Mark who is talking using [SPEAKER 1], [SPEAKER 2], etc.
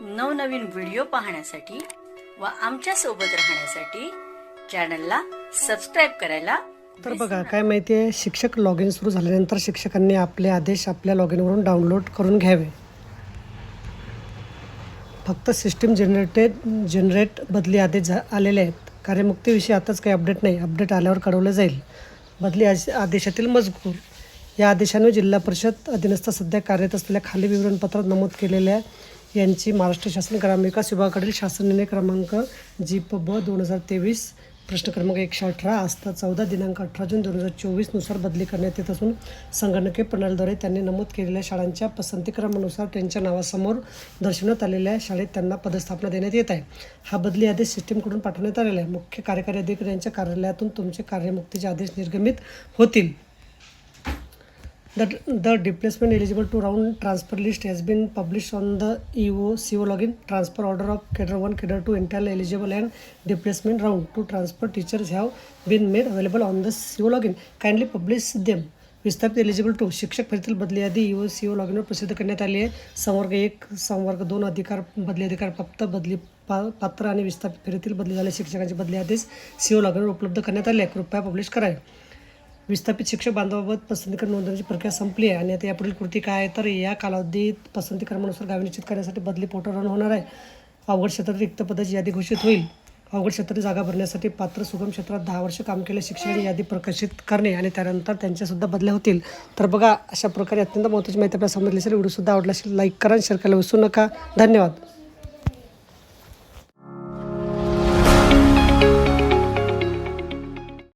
[SPEAKER 1] नवनवीन व्हिडिओ पाहण्यासाठी व आमच्यासोबत राहण्यासाठी चॅनलला सबस्क्राईब करायला
[SPEAKER 2] तर बघा काय माहिती आहे शिक्षक लॉग इन सुरू झाल्यानंतर शिक्षकांनी आपले आदेश आपल्या लॉग इनवरून डाउनलोड करून घ्यावे. फक्त सिस्टीम जनरेटेड जनरेट बदली आदेश झा आलेले आहेत. कार्यमुक्तीविषयी आताच काही अपडेट नाही. अपडेट आल्यावर कळवलं जाईल. बदली आदेशातील मजकूर. या आदेशाने जिल्हा परिषद अधीनस्थ सध्या कार्यरत असलेल्या खाली विवरणपत्रात नमूद केलेल्या यांची महाराष्ट्र शासन ग्रामविकास विभागाकडील शासन निर्णय क्रमांक जी प ब दोन हजार तेवीस प्रश्न क्रमांक एकशे अठरा आस्था चौदा दिनांक अठरा जून दोन हजार चोवीसनुसार बदली करण्यात येत असून संगणकीय प्रणालीद्वारे त्यांनी नमूद केलेल्या शाळांच्या पसंती क्रमानुसार त्यांच्या नावासमोर दर्शवण्यात आलेल्या शाळेत त्यांना पदस्थापना देण्यात येत आहे. हा बदली आदेश सिस्टीमकडून पाठवण्यात आलेला आहे. मुख्य कार्यकारी अधिकारी यांच्या कार्यालयातून तुमचे कार्यमुक्तीचे आदेश निर्गमित होतील. The, the displacement eligible to round transfer list has been published on the EO CO login. Transfer order of cadre 1, cadre 2 entirely eligible and displacement round to transfer teachers have been made available on the CO login. Kindly publish them. विस्थापित eligible to शिक्षक फेरीतील बदली यादी E ओ C ओ लॉगिनवर प्रसिद्ध करण्यात आली आहे संवर्ग एक संवर्ग दोन अधिकार बदली अधिकार प्राप्त बदली पा पात्र आणि विस्थापित फेरीतील बदली झाले शिक्षकांचे बदली आदेश सी ओ लॉगिनवर उपलब्ध करण्यात आले आहे कृपया पब्लिश करावे विस्थापित शिक्षक बांधवाबाबत पसंतीकरण नोंदवण्याची प्रक्रिया संपली आहे आणि आता यापुढील कृती काय आहे? तर या कालावधीत पसंतीक्रमानुसार गावे निश्चित करण्यासाठी बदली पोर्टल होणार आहे. अवघड क्षेत्रात रिक्त पदाची यादी घोषित होईल. अवघड क्षेत्रात जागा भरण्यासाठी पात्र सुगम क्षेत्रात दहा वर्ष काम केलेल्या शिक्षकांची यादी प्रकाशित करणे आणि त्यानंतर त्यांच्यासुद्धा बदल्या होतील. तर बघा अशा प्रकारे अत्यंत महत्त्वाची माहिती आपल्याला समजली असेल व्हिडिओसुद्धा आवडला असेल लाईक करा शेअर करायला विसरू नका. धन्यवाद.